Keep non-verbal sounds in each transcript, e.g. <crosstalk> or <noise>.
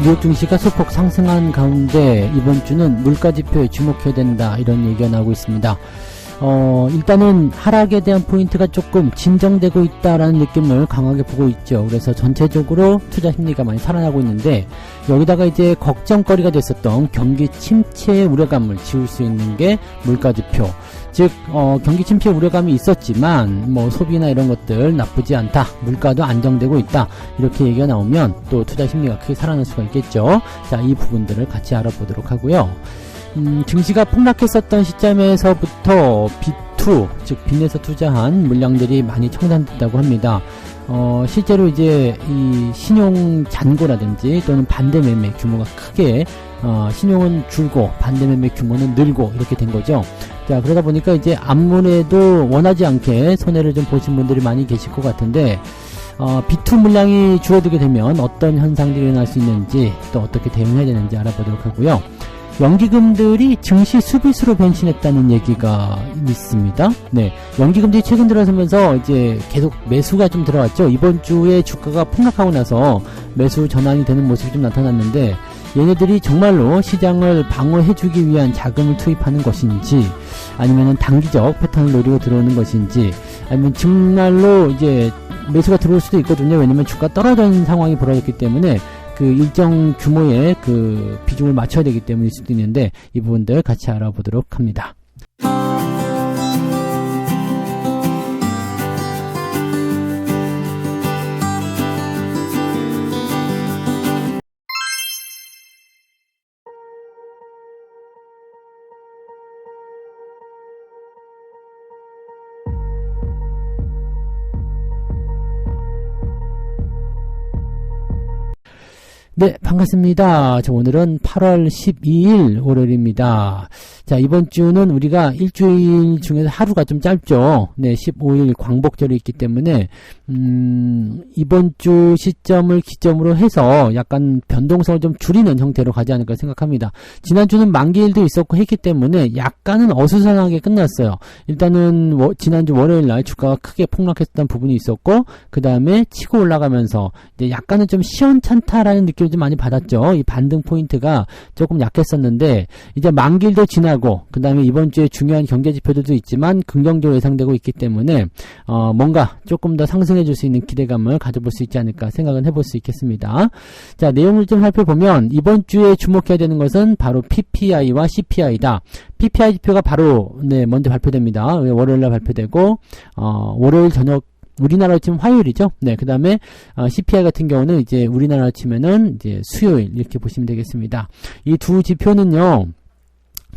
뉴욕 증시가 소폭 상승한 가운데 이번 주는 물가 지표에 주목해야 된다 이런 얘기가 나오고 있습니다. 어, 일단은 하락에 대한 포인트가 조금 진정되고 있다라는 느낌을 강하게 보고 있죠. 그래서 전체적으로 투자 심리가 많이 살아나고 있는데 여기다가 이제 걱정거리가 됐었던 경기 침체의 우려감을 지울 수 있는 게 물가 지표. 즉 어, 경기 침체 우려감이 있었지만 뭐 소비나 이런 것들 나쁘지 않다. 물가도 안정되고 있다. 이렇게 얘기가 나오면 또 투자 심리가 크게 살아날 수가 있겠죠. 자, 이 부분들을 같이 알아보도록 하고요. 음, 증시가 폭락했었던 시점에서부터 B2, 즉 빚내서 투자한 물량들이 많이 청산됐다고 합니다. 어, 실제로 이제 이 신용 잔고라든지 또는 반대 매매 규모가 크게 어, 신용은 줄고 반대 매매 규모는 늘고 이렇게 된 거죠. 자 그러다 보니까 이제 아무래도 원하지 않게 손해를 좀 보신 분들이 많이 계실 것 같은데 어, B2 물량이 줄어들게 되면 어떤 현상들이 일어날 수 있는지 또 어떻게 대응해야 되는지 알아보도록 하고요. 연기금들이 증시 수비수로 변신했다는 얘기가 있습니다. 네. 연기금들이 최근 들어서면서 이제 계속 매수가 좀 들어왔죠. 이번 주에 주가가 폭락하고 나서 매수 전환이 되는 모습이 좀 나타났는데 얘네들이 정말로 시장을 방어해주기 위한 자금을 투입하는 것인지 아니면 단기적 패턴을 노리고 들어오는 것인지 아니면 정말로 이제 매수가 들어올 수도 있거든요. 왜냐면 주가 떨어진 상황이 벌어졌기 때문에 그 일정 규모의 그 비중을 맞춰야 되기 때문일 수도 있는데 이 부분들 같이 알아보도록 합니다. 네, 반갑습니다. 저 오늘은 8월 12일 월요일입니다. 자, 이번 주는 우리가 일주일 중에서 하루가 좀 짧죠. 네, 15일 광복절이 있기 때문에, 음, 이번 주 시점을 기점으로 해서 약간 변동성을 좀 줄이는 형태로 가지 않을까 생각합니다. 지난주는 만기일도 있었고 했기 때문에 약간은 어수선하게 끝났어요. 일단은 워, 지난주 월요일 날 주가가 크게 폭락했던 부분이 있었고, 그 다음에 치고 올라가면서 이제 약간은 좀 시원찮다라는 느낌 을좀 많이 받았죠. 이 반등 포인트가 조금 약했었는데, 이제 만기일도 지나고, 그 다음에 이번 주에 중요한 경제 지표들도 있지만 긍정적으로 예상되고 있기 때문에 어, 뭔가 조금 더 상승해 줄 수 있는 기대감을 가져볼 수 있지 않을까 생각은 해볼 수 있겠습니다. 자 내용을 좀 살펴보면 이번 주에 주목해야 되는 것은 바로 PPI와 CPI다. PPI 지표가 바로 네 먼저 발표됩니다. 월요일날 발표되고 어, 월요일 저녁 우리나라로 치면 화요일이죠. 네, 그 다음에 어, CPI 같은 경우는 이제 우리나라로 치면은 이제 수요일 이렇게 보시면 되겠습니다. 이 두 지표는요.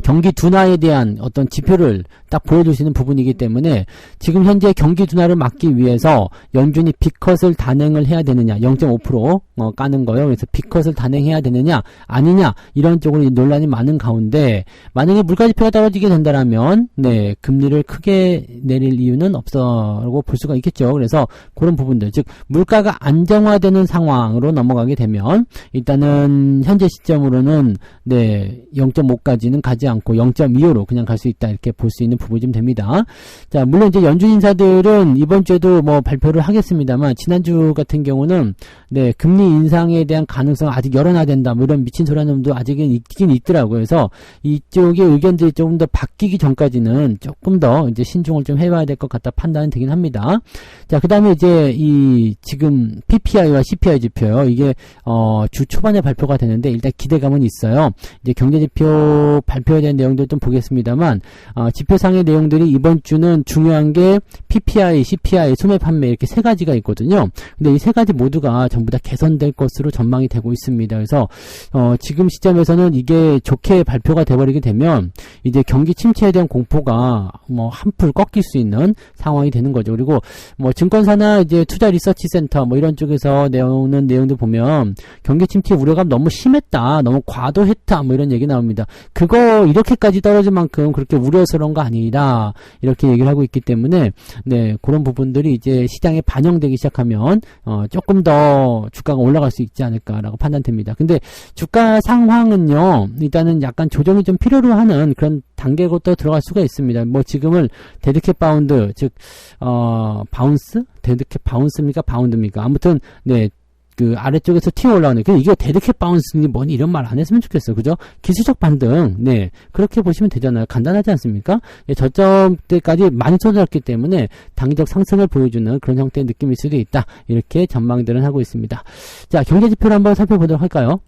경기 둔화에 대한 어떤 지표를 딱 보여줄 수 있는 부분이기 때문에 지금 현재 경기 둔화를 막기 위해서 연준이 비컷을 단행을 해야 되느냐 0.5% 어, 까는 거요. 그래서 비컷을 단행해야 되느냐 아니냐 이런 쪽으로 논란이 많은 가운데 만약에 물가 지표가 떨어지게 된다면 네 금리를 크게 내릴 이유는 없어라고 볼 수가 있겠죠. 그래서 그런 부분들 즉 물가가 안정화되는 상황으로 넘어가게 되면 일단은 현재 시점으로는 네 0.5까지는 가지 않고 0.25로 그냥 갈 수 있다 이렇게 볼 수 있는 부분이 좀 됩니다. 자 물론 이제 연준 인사들은 이번 주에도 뭐 발표를 하겠습니다만 지난주 같은 경우는 네 금리 인상에 대한 가능성 아직 열어놔야 된다 뭐 이런 미친 소리 하는 놈도 아직은 있긴 있더라고요. 그래서 이쪽의 의견들이 조금 더 바뀌기 전까지는 조금 더 이제 신중을 좀 해봐야 될 것 같다 판단이 되긴 합니다. 자 그다음에 이제 이 지금 PPI와 CPI 지표요 이게 어 주 초반에 발표가 되는데 일단 기대감은 있어요. 이제 경제 지표 발표에 대한 내용들 좀 보겠습니다만 어, 지표상의 내용들이 이번 주는 중요한 게 PPI, CPI, 소매 판매 이렇게 세 가지가 있거든요. 근데 이 세 가지 모두가 전부 다 개선될 것으로 전망이 되고 있습니다. 그래서 어, 지금 시점에서는 이게 좋게 발표가 돼버리게 되면 이제 경기 침체에 대한 공포가 뭐 한풀 꺾일 수 있는 상황이 되는 거죠. 그리고 뭐 증권사나 이제 투자 리서치 센터 뭐 이런 쪽에서 내오는 내용들 보면 경기 침체 우려감 너무 심했다, 너무 과도했다 뭐 이런 얘기 나옵니다. 그거 이렇게까지 떨어질 만큼 그렇게 우려스러운 거 아니다 이렇게 얘기를 하고 있기 때문에 네 그런 부분들이 이제 시장에 반영되기 시작하면 어, 조금 더 주가가 올라갈 수 있지 않을까라고 판단됩니다. 근데 주가 상황은요 일단은 약간 조정이 좀 필요로 하는 그런 단계고 또 들어갈 수가 있습니다. 뭐 지금은 데드캣 바운드 즉 어, 바운스 데드캣 바운스입니까 바운드입니까 아무튼 네 그 아래쪽에서 튀어 올라오는 그 이게 데드캣 바운스니 뭐니 이런 말 안 했으면 좋겠어 그죠? 기술적 반등. 네. 그렇게 보시면 되잖아요. 간단하지 않습니까? 예, 저점 때까지 많이 쏟아졌기 때문에 단기적 상승을 보여주는 그런 형태의 느낌일 수도 있다. 이렇게 전망들은 하고 있습니다. 자 경제지표를 한번 살펴보도록 할까요?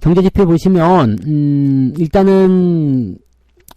경제지표 보시면 음 일단은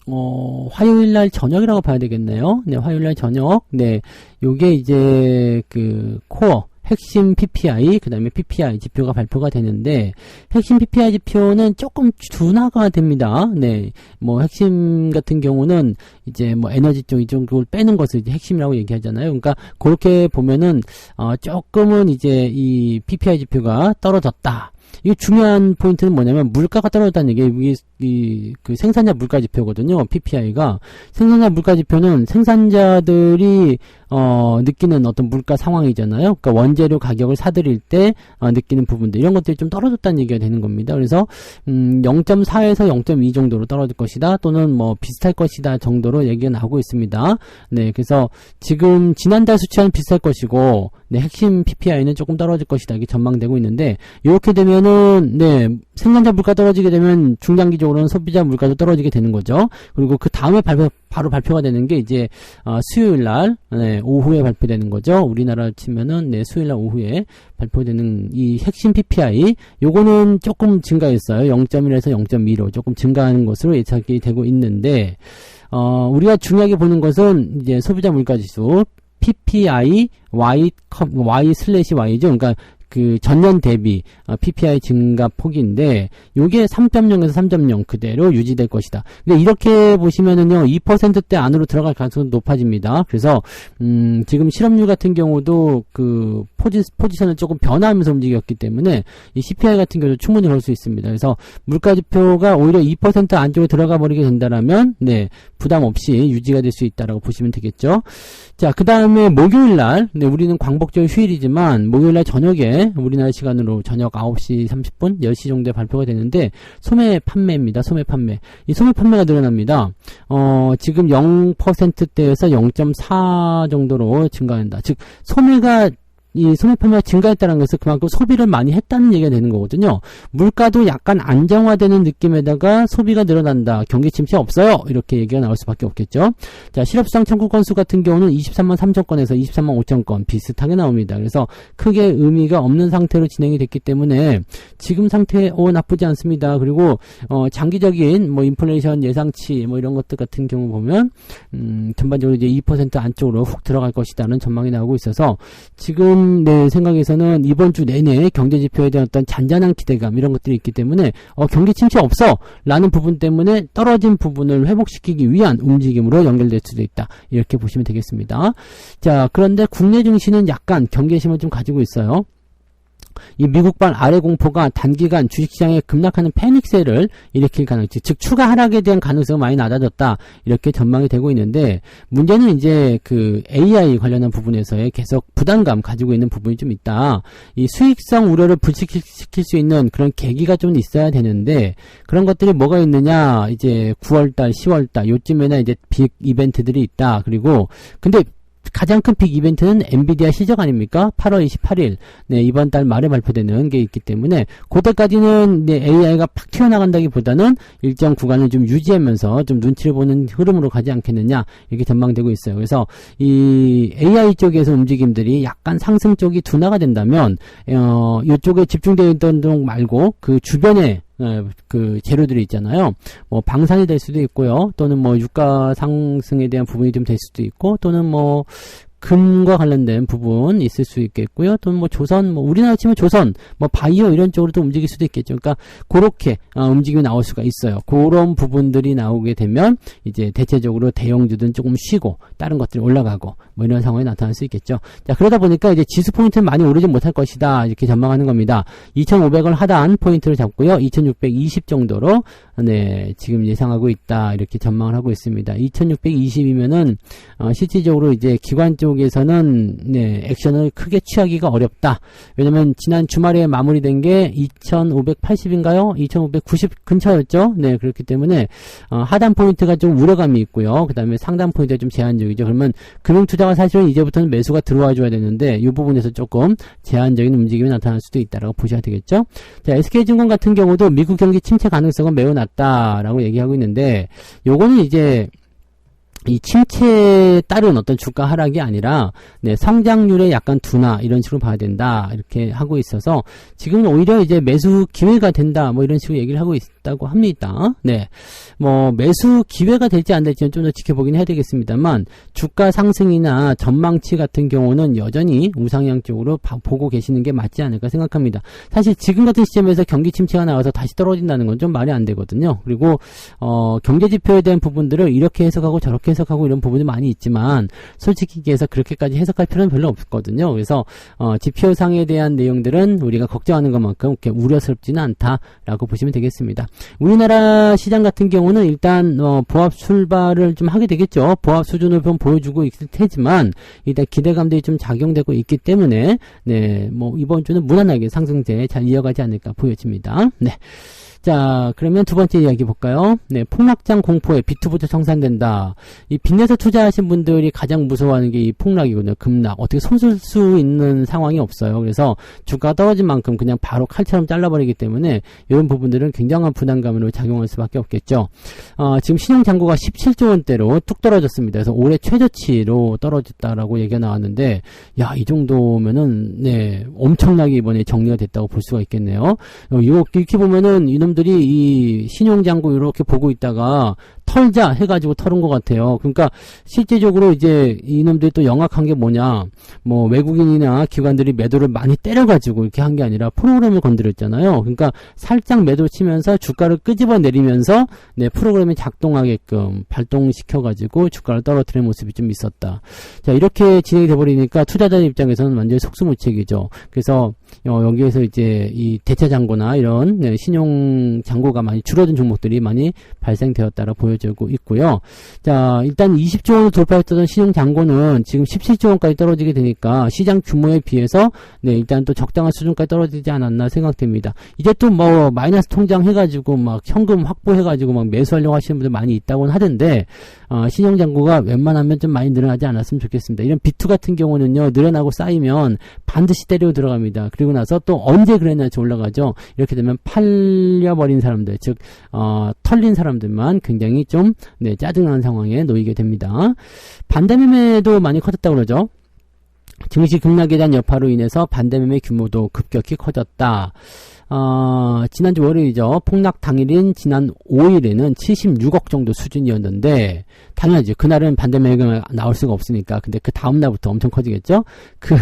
어, 화요일 날 저녁이라고 봐야 되겠네요. 네, 화요일 날 저녁. 네, 요게 이제 그 코어 핵심 PPI, 그 다음에 PPI 지표가 발표가 되는데, 핵심 PPI 지표는 조금 둔화가 됩니다. 네. 뭐, 핵심 같은 경우는 이제 뭐 에너지 쪽 이쪽을 빼는 것을 이제 핵심이라고 얘기하잖아요. 그러니까, 그렇게 보면은, 어, 조금은 이제 이 PPI 지표가 떨어졌다. 이게 중요한 포인트는 뭐냐면 물가가 떨어졌다는 얘기 이게 이, 그 생산자 물가 지표거든요. PPI가 생산자 물가 지표는 생산자들이 어, 느끼는 어떤 물가 상황이잖아요. 그러니까 원재료 가격을 사들일 때 어, 느끼는 부분들 이런 것들이 좀 떨어졌다는 얘기가 되는 겁니다. 그래서 음, 0.4에서 0.2 정도로 떨어질 것이다 또는 뭐 비슷할 것이다 정도로 얘기가 나오고 있습니다. 네, 그래서 지금 지난달 수치와는 비슷할 것이고 네, 핵심 PPI는 조금 떨어질 것이다 이게 전망되고 있는데 이렇게 되면 은 네 생산자 물가 떨어지게 되면 중장기적으로는 소비자 물가도 떨어지게 되는 거죠. 그리고 그 다음에 발표, 바로 발표가 되는 게 이제 어, 수요일 날 네, 오후에 발표되는 거죠. 우리나라 치면은 네, 수요일 날 오후에 발표되는 이 핵심 PPI 요거는 조금 증가했어요. 0.1에서 0.2로 조금 증가하는 것으로 예측이 되고 있는데 어, 우리가 중요하게 보는 것은 이제 소비자 물가 지수 PPI Y Y 슬래시 Y죠. 그러니까 그 전년 대비 어, PPI 증가 폭인데 요게 3.0에서 3.0 그대로 유지될 것이다. 근데 이렇게 보시면은요 2%대 안으로 들어갈 가능성이 높아집니다. 그래서 음 지금 실업률 같은 경우도 그 포지, 포지션을 조금 변화하면서 움직였기 때문에 이 CPI 같은 경우도 충분히 그럴 수 있습니다. 그래서 물가 지표가 오히려 2% 안쪽에 들어가 버리게 된다라면 네 부담 없이 유지가 될 수 있다라고 보시면 되겠죠. 자, 그 다음에 목요일 날, 네, 우리는 광복절 휴일이지만 목요일 날 저녁에 우리나라 시간으로 저녁 9시 30분, 10시 정도에 발표가 되는데 소매 판매입니다. 소매 판매. 이 소매 판매가 늘어납니다. 어, 지금 0%대에서 0.4 정도로 증가한다. 즉 소매가 이 소매 판매가 증가했다는 것은 그만큼 소비를 많이 했다는 얘기가 되는 거거든요. 물가도 약간 안정화되는 느낌에다가 소비가 늘어난다. 경기 침체 없어요. 이렇게 얘기가 나올 수밖에 없겠죠. 자, 실업수당 청구 건수 같은 경우는 23만 3천 건에서 23만 5천 건 비슷하게 나옵니다. 그래서 크게 의미가 없는 상태로 진행이 됐기 때문에 지금 상태 어 나쁘지 않습니다. 그리고 어 장기적인 뭐 인플레이션 예상치 뭐 이런 것들 같은 경우 보면 음 전반적으로 이제 2% 안쪽으로 훅 들어갈 것이다는 전망이 나오고 있어서 지금 지금 내 생각에서는 이번 주 내내 경제 지표에 대한 어떤 잔잔한 기대감 이런 것들이 있기 때문에 어, 경기 침체 없어 라는 부분 때문에 떨어진 부분을 회복시키기 위한 움직임으로 연결될 수도 있다 이렇게 보시면 되겠습니다. 자 그런데 국내 증시는 약간 경계심을 좀 가지고 있어요. 이 미국발 아래 공포가 단기간 주식시장에 급락하는 패닉세를 일으킬 가능성, 즉 추가 하락에 대한 가능성이 많이 낮아졌다 이렇게 전망이 되고 있는데 문제는 이제 그 AI 관련한 부분에서의 계속 부담감 가지고 있는 부분이 좀 있다. 이 수익성 우려를 불식시킬 수 있는 그런 계기가 좀 있어야 되는데 그런 것들이 뭐가 있느냐 이제 9월달, 10월달 요쯤에나 이제 빅 이벤트들이 있다. 그리고 근데 가장 큰 빅 이벤트는 엔비디아 시적 아닙니까? 8월 28일. 네, 이번 달 말에 발표되는 게 있기 때문에 그때까지는 네, AI가 팍 튀어나간다기보다는 일정 구간을 좀 유지하면서 좀 눈치를 보는 흐름으로 가지 않겠느냐 이렇게 전망되고 있어요. 그래서 이 AI 쪽에서 움직임들이 약간 상승 쪽이 둔화가 된다면 어, 이쪽에 집중되어 있던 동 말고 그 주변에 예, 그 재료들이 있잖아요. 뭐 방산이 될 수도 있고요. 또는 뭐 유가 상승에 대한 부분이 좀 될 수도 있고 또는 뭐 금과 관련된 부분 있을 수 있겠고요. 또는 뭐 조선, 뭐 우리나라 치면 조선, 뭐 바이오 이런 쪽으로 도 움직일 수도 있겠죠. 그러니까 그렇게 어, 움직임이 나올 수가 있어요. 그런 부분들이 나오게 되면 이제 대체적으로 대형주든 조금 쉬고 다른 것들이 올라가고 뭐 이런 상황이 나타날 수 있겠죠. 자 그러다 보니까 이제 지수 포인트는 많이 오르지 못할 것이다 이렇게 전망하는 겁니다. 2,500을 하단 포인트를 잡고요. 2,620 정도로 네 지금 예상하고 있다 이렇게 전망을 하고 있습니다. 2,620이면은 어, 실질적으로 이제 기관 쪽 쪽에서는 네, 액션을 크게 취하기가 어렵다. 왜냐면 지난 주말에 마무리된 게 2,580인가요? 2,590 근처였죠. 네, 그렇기 때문에 어, 하단 포인트가 좀 우려감이 있고요. 그 다음에 상단 포인트가 좀 제한적이죠. 그러면 금융 투자가 사실은 이제부터는 매수가 들어와 줘야 되는데 이 부분에서 조금 제한적인 움직임이 나타날 수도 있다라고 보셔야 되겠죠. 자, SK증권 같은 경우도 미국 경기 침체 가능성은 매우 낮다라고 얘기하고 있는데 요거는 이제 이 침체에 따른 어떤 주가 하락이 아니라 네, 성장률의 약간 둔화 이런 식으로 봐야 된다 이렇게 하고 있어서 지금은 오히려 이제 매수 기회가 된다 뭐 이런 식으로 얘기를 하고 있 다고 합니다. 네, 뭐 매수 기회가 될지 안 될지는 좀 더 지켜보긴 해야 되겠습니다만 주가 상승이나 전망치 같은 경우는 여전히 우상향 쪽으로 바, 보고 계시는 게 맞지 않을까 생각합니다. 사실 지금 같은 시점에서 경기 침체가 나와서 다시 떨어진다는 건 좀 말이 안 되거든요. 그리고 어, 경제 지표에 대한 부분들을 이렇게 해석하고 저렇게 해석하고 이런 부분이 많이 있지만 솔직히 얘기해서 그렇게까지 해석할 필요는 별로 없거든요. 그래서 어, 지표상에 대한 내용들은 우리가 걱정하는 것만큼 우려스럽지는 않다라고 보시면 되겠습니다. 우리나라 시장 같은 경우는 일단 어, 보합 출발을 좀 하게 되겠죠. 보합 수준을 좀 보여주고 있을 테지만 일단 기대감들이 좀 작용되고 있기 때문에 네, 뭐 이번 주는 무난하게 상승세 잘 이어가지 않을까 보여집니다. 네. 자, 그러면 두 번째 이야기 볼까요? 네, 폭락장 공포에 비트부터 청산된다. 이 빚내서 투자하신 분들이 가장 무서워하는 게 이 폭락이거든요. 급락. 어떻게 손쓸 수 있는 상황이 없어요. 그래서 주가가 떨어진 만큼 그냥 바로 칼처럼 잘라버리기 때문에 이런 부분들은 굉장한 부담감으로 작용할 수밖에 없겠죠. 어, 지금 신용 잔고가 17조 원대로 뚝 떨어졌습니다. 그래서 올해 최저치로 떨어졌다라고 얘기가 나왔는데, 야, 이 정도면은, 네, 엄청나게 이번에 정리가 됐다고 볼 수가 있겠네요. 어, 이렇게 보면은 이놈 사람들이 이 신용장고 이렇게 보고 있다가 털자 해가지고 털은 것 같아요. 그러니까 실제적으로 이제 이놈들이 또 영악한 게 뭐냐, 뭐 외국인이나 기관들이 매도를 많이 때려가지고 이렇게 한 게 아니라 프로그램을 건드렸잖아요. 그러니까 살짝 매도 치면서 주가를 끄집어 내리면서 네 프로그램이 작동하게끔 발동시켜가지고 주가를 떨어뜨리는 모습이 좀 있었다. 자 이렇게 진행이 돼버리니까 투자자 입장에서는 완전히 속수무책이죠. 그래서 어, 여기에서 이제 이 대차 잔고나 이런 네, 신용 잔고가 많이 줄어든 종목들이 많이 발생되었다라 보여져. 보여지고 있고요. 자, 일단 20조 원을 돌파했던 신용 잔고는 지금 17조 원까지 떨어지게 되니까 시장 규모에 비해서 네, 일단 또 적당한 수준까지 떨어지지 않았나 생각됩니다. 이제 또 뭐 마이너스 통장 해가지고 막 현금 확보해가지고 막 매수하려고 하시는 분들 많이 있다고는 하던데 어, 신용 잔고가 웬만하면 좀 많이 늘어나지 않았으면 좋겠습니다. 이런 비투 같은 경우는요 늘어나고 쌓이면 반드시 때려 들어갑니다. 그리고 나서 또 언제 그랬냐지 올라가죠. 이렇게 되면 팔려 버린 사람들, 즉 어, 털린 사람들만 굉장히 좀 네, 짜증나는 상황에 놓이게 됩니다. 반대매매도 많이 커졌다고 그러죠. 증시 급락에 대한 여파로 인해서 반대매매 규모도 급격히 커졌다. 어, 지난주 월요일이죠. 폭락 당일인 지난 5일에는 76억 정도 수준이었는데, 당연하죠. 그날은 반대매매가 나올 수가 없으니까. 근데 그 다음날부터 엄청 커지겠죠? 그,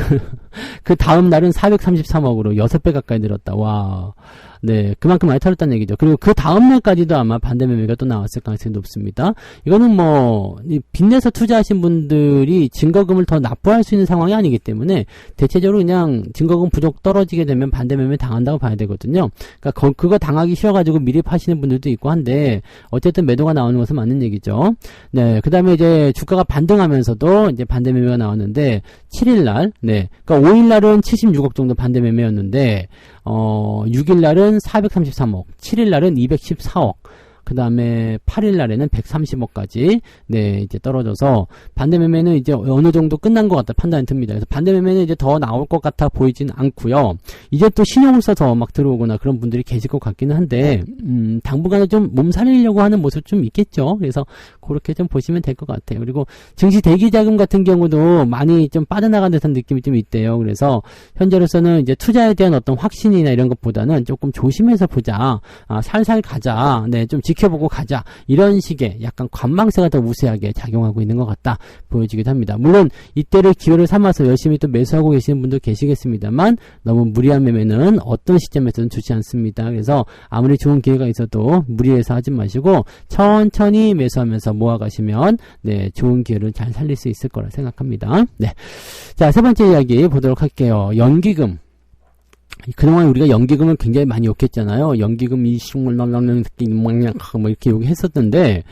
<laughs> 그 다음 날은 433억으로 6배 가까이 늘었다. 와. 네, 그만큼 많이 털었다는 얘기죠. 그리고 그 다음 날까지도 아마 반대 매매가 또 나왔을 가능성이 높습니다. 이거는 뭐, 빚내서 투자하신 분들이 증거금을 더 납부할 수 있는 상황이 아니기 때문에 대체적으로 그냥 증거금 부족 떨어지게 되면 반대 매매 당한다고 봐야 되거든요. 그러니까 거, 그거 당하기 싫어가지고 미리 파시는 분들도 있고 한데 어쨌든 매도가 나오는 것은 맞는 얘기죠. 네, 그 다음에 이제 주가가 반등하면서도 이제 반대 매매가 나왔는데 7일날, 네, 그러니까 5일날은 76억 정도 반대 매매였는데 어, 6일날은 433억, 7일날은 214억, 그 다음에 8일 날에는 130억까지 네 이제 떨어져서 반대 매매는 이제 어느 정도 끝난 것 같다 판단이 듭니다. 그래서 반대 매매는 이제 더 나올 것 같아 보이진 않고요. 이제 또 신용을 써서 막 들어오거나 그런 분들이 계실 것 같기는 한데 음, 당분간은 좀 몸 살리려고 하는 모습 좀 있겠죠. 그래서 그렇게 좀 보시면 될 것 같아요. 그리고 증시 대기 자금 같은 경우도 많이 좀 빠져나간 듯한 느낌이 좀 있대요. 그래서 현재로서는 이제 투자에 대한 어떤 확신이나 이런 것보다는 조금 조심해서 보자. 아, 살살 가자. 네, 좀 지. 지켜보고 가자 이런 식의 약간 관망세가 더 우세하게 작용하고 있는 것 같다 보여지기도 합니다. 물론 이때를 기회를 삼아서 열심히 또 매수하고 계시는 분도 계시겠습니다만 너무 무리한 매매는 어떤 시점에서는 좋지 않습니다. 그래서 아무리 좋은 기회가 있어도 무리해서 하지 마시고 천천히 매수하면서 모아가시면 네 좋은 기회를 잘 살릴 수 있을 거라 생각합니다. 네, 자 세 번째 이야기 보도록 할게요. 연기금 그동안 우리가 연기금을 굉장히 많이 욕했잖아요. 연기금 이식물 날라는 느낌, 뭐 이렇게 욕했었는데,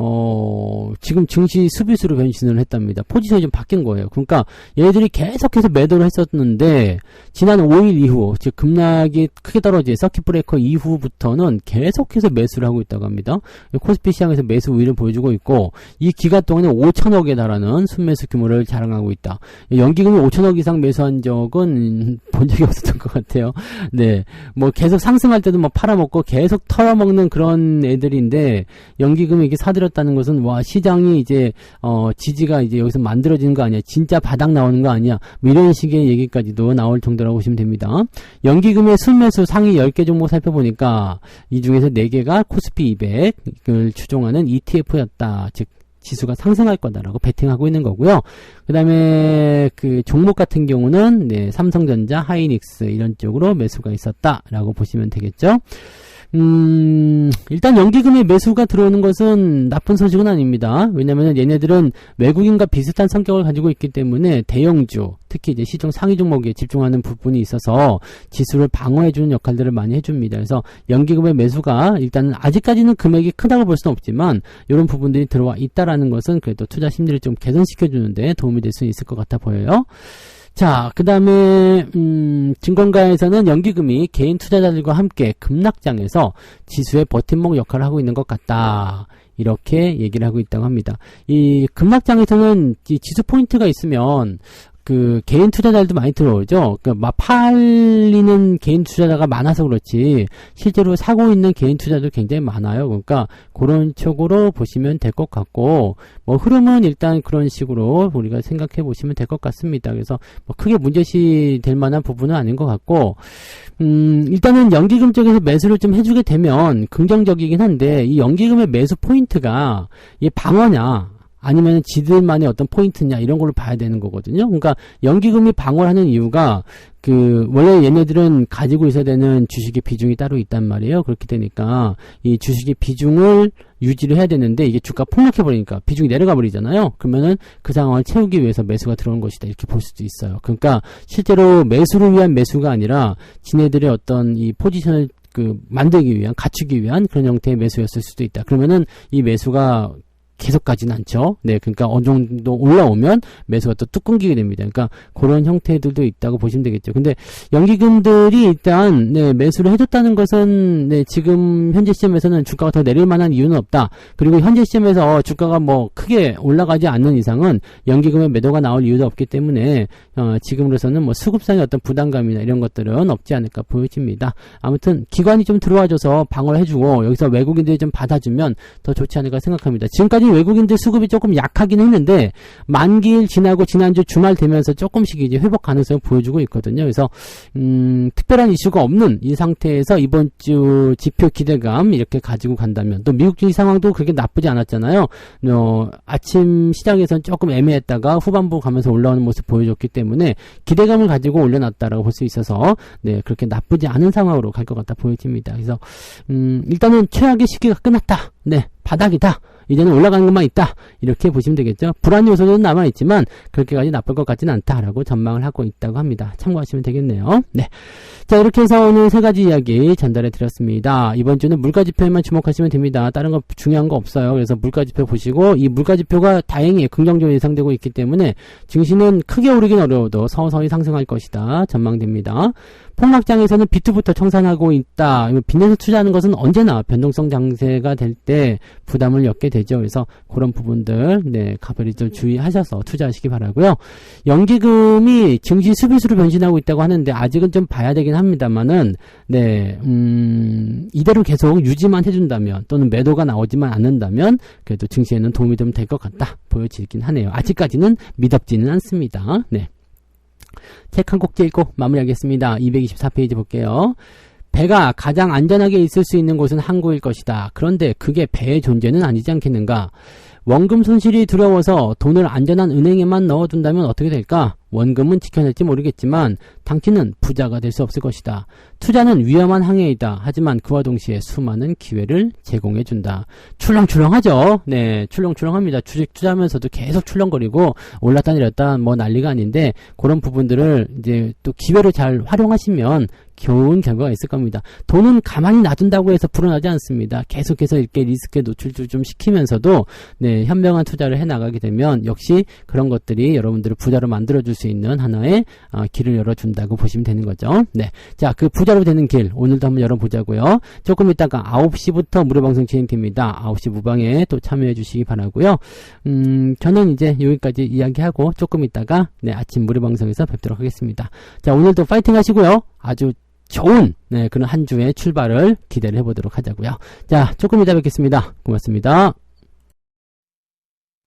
어, 지금 증시 수비수로 변신을 했답니다. 포지션이 좀 바뀐 거예요. 그러니까 얘들이 계속해서 매도를 했었는데 지난 5일 이후 즉 급락이 크게 떨어진 서킷 브레이커 이후부터는 계속해서 매수를 하고 있다고 합니다. 코스피 시장에서 매수 우위를 보여주고 있고 이 기간 동안에 5천억에 달하는 순매수 규모를 자랑하고 있다. 연기금이 5천억 이상 매수한 적은 본 적이 없었던 것 같아요. 네, 뭐 계속 상승할 때도 뭐 팔아먹고 계속 털어먹는 그런 애들인데 연기금이 이게 사들 였다는 것은 와 시장이 이제 어 지지가 이제 여기서 만들어지는 거 아니야? 진짜 바닥 나오는 거 아니야? 뭐 이런 식의 얘기까지도 나올 정도라고 보시면 됩니다. 연기금의 순매수 상위 10개 종목 살펴보니까 이 중에서 4개가 코스피 200을 추종하는 ETF였다. 즉 지수가 상승할 거다라고 베팅하고 있는 거고요. 그 다음에 그 종목 같은 경우는 네, 삼성전자, 하이닉스 이런 쪽으로 매수가 있었다라고 보시면 되겠죠. 음, 일단 연기금의 매수가 들어오는 것은 나쁜 소식은 아닙니다. 왜냐면 얘네들은 외국인과 비슷한 성격을 가지고 있기 때문에 대형주, 특히 이제 시중 상위 종목에 집중하는 부분이 있어서 지수를 방어해주는 역할들을 많이 해줍니다. 그래서 연기금의 매수가 일단은 아직까지는 금액이 크다고 볼 수는 없지만 이런 부분들이 들어와 있다라는 것은 그래도 투자 심리를 좀 개선시켜주는데 도움이 될 수 있을 것 같아 보여요. 자, 그 다음에, 음, 증권가에서는 연기금이 개인 투자자들과 함께 급락장에서 지수의 버팀목 역할을 하고 있는 것 같다. 이렇게 얘기를 하고 있다고 합니다. 이 급락장에서는 이 지수 포인트가 있으면 그 개인 투자자들도 많이 들어오죠. 그러니까 막 팔리는 개인 투자자가 많아서 그렇지 실제로 사고 있는 개인 투자도 굉장히 많아요. 그러니까 그런 쪽으로 보시면 될 것 같고 뭐 흐름은 일단 그런 식으로 우리가 생각해 보시면 될 것 같습니다. 그래서 뭐 크게 문제시 될 만한 부분은 아닌 것 같고 음 일단은 연기금 쪽에서 매수를 좀 해주게 되면 긍정적이긴 한데 이 연기금의 매수 포인트가 이 방어냐 아니면 지들만의 어떤 포인트냐 이런 걸로 봐야 되는 거거든요. 그러니까 연기금이 방어하는 이유가 그 원래 얘네들은 가지고 있어야 되는 주식의 비중이 따로 있단 말이에요. 그렇게 되니까 이 주식의 비중을 유지를 해야 되는데 이게 주가 폭락해 버리니까 비중이 내려가 버리잖아요. 그러면은 그 상황을 채우기 위해서 매수가 들어온 것이다 이렇게 볼 수도 있어요. 그러니까 실제로 매수를 위한 매수가 아니라 지네들의 어떤 이 포지션을 그 만들기 위한 갖추기 위한 그런 형태의 매수였을 수도 있다. 그러면은 이 매수가 계속 가진 않죠. 네, 그러니까 어느 정도 올라오면 매수가 또 뚝 끊기게 됩니다. 그러니까 그런 형태들도 있다고 보시면 되겠죠. 근데 연기금들이 일단 네, 매수를 해줬다는 것은 네, 지금 현재 시점에서는 주가가 더 내릴 만한 이유는 없다. 그리고 현재 시점에서 주가가 뭐 크게 올라가지 않는 이상은 연기금의 매도가 나올 이유도 없기 때문에 어, 지금으로서는 뭐 수급상의 어떤 부담감이나 이런 것들은 없지 않을까 보여집니다. 아무튼 기관이 좀 들어와줘서 방어를 해주고 여기서 외국인들이 좀 받아주면 더 좋지 않을까 생각합니다. 지금까지 외국인들 수급이 조금 약하긴 했는데 만기일 지나고 지난주 주말 되면서 조금씩 이제 회복 가능성을 보여주고 있거든요. 그래서 음, 특별한 이슈가 없는 이 상태에서 이번 주 지표 기대감 이렇게 가지고 간다면 또 미국 주식 상황도 그렇게 나쁘지 않았잖아요. 어, 아침 시장에서는 조금 애매했다가 후반부 가면서 올라오는 모습 보여줬기 때문에 기대감을 가지고 올려놨다라고 볼 수 있어서 네 그렇게 나쁘지 않은 상황으로 갈 것 같다 보여집니다. 그래서 음, 일단은 최악의 시기가 끝났다. 네 바닥이다. 이제는 올라가는 것만 있다. 이렇게 보시면 되겠죠. 불안 요소는 남아있지만 그렇게까지 나쁠 것 같지는 않다라고 전망을 하고 있다고 합니다. 참고하시면 되겠네요. 네. 자, 이렇게 해서 오늘 세 가지 이야기 전달해 드렸습니다. 이번 주는 물가 지표에만 주목하시면 됩니다. 다른 거 중요한 거 없어요. 그래서 물가 지표 보시고 이 물가 지표가 다행히 긍정적으로 예상되고 있기 때문에 증시는 크게 오르긴 어려워도 서서히 상승할 것이다. 전망됩니다. 폭락장에서는 비트부터 청산하고 있다. 빚내서 투자하는 것은 언제나 변동성 장세가 될 때 부담을 엮게 되죠. 그래서 그런 부분들 네 가별이 좀 주의하셔서 투자하시기 바라고요. 연기금이 증시 수비수로 변신하고 있다고 하는데 아직은 좀 봐야 되긴 합니다만은 네 음, 이대로 계속 유지만 해준다면 또는 매도가 나오지만 않는다면 그래도 증시에는 도움이 좀 될 것 같다 보여지긴 하네요. 아직까지는 미덥지는 않습니다. 네. 책 한곡 읽고 마무리하겠습니다. 224페이지 볼게요. 배가 가장 안전하게 있을 수 있는 곳은 항구일 것이다. 그런데 그게 배의 존재는 아니지 않겠는가? 원금 손실이 두려워서 돈을 안전한 은행에만 넣어둔다면 어떻게 될까? 원금은 지켜낼지 모르겠지만 당신은 부자가 될 수 없을 것이다. 투자는 위험한 항해이다. 하지만 그와 동시에 수많은 기회를 제공해 준다. 출렁출렁하죠? 네, 출렁출렁합니다. 주식 투자하면서도 계속 출렁거리고 올랐다 내렸다 뭐 난리가 아닌데 그런 부분들을 이제 또 기회로 잘 활용하시면 좋은 결과가 있을 겁니다. 돈은 가만히 놔둔다고 해서 불어나지 않습니다. 계속해서 이렇게 리스크에 노출을 좀 시키면서도 네, 현명한 투자를 해 나가게 되면 역시 그런 것들이 여러분들을 부자로 만들어 줄 수 있는 하나의 어, 길을 열어 준다고 보시면 되는 거죠. 네. 자, 그 부자로 되는 길 오늘도 한번 열어 보자고요. 조금 이따가 9시부터 무료 방송 진행됩니다. 9시 무방에 또 참여해 주시기 바라고요. 음, 저는 이제 여기까지 이야기하고 조금 이따가 네, 아침 무료 방송에서 뵙도록 하겠습니다. 자, 오늘도 파이팅 하시고요. 아주 좋은 네, 그런 한 주의 출발을 기대를 해보도록 하자고요. 자, 조금 이따 뵙겠습니다. 고맙습니다.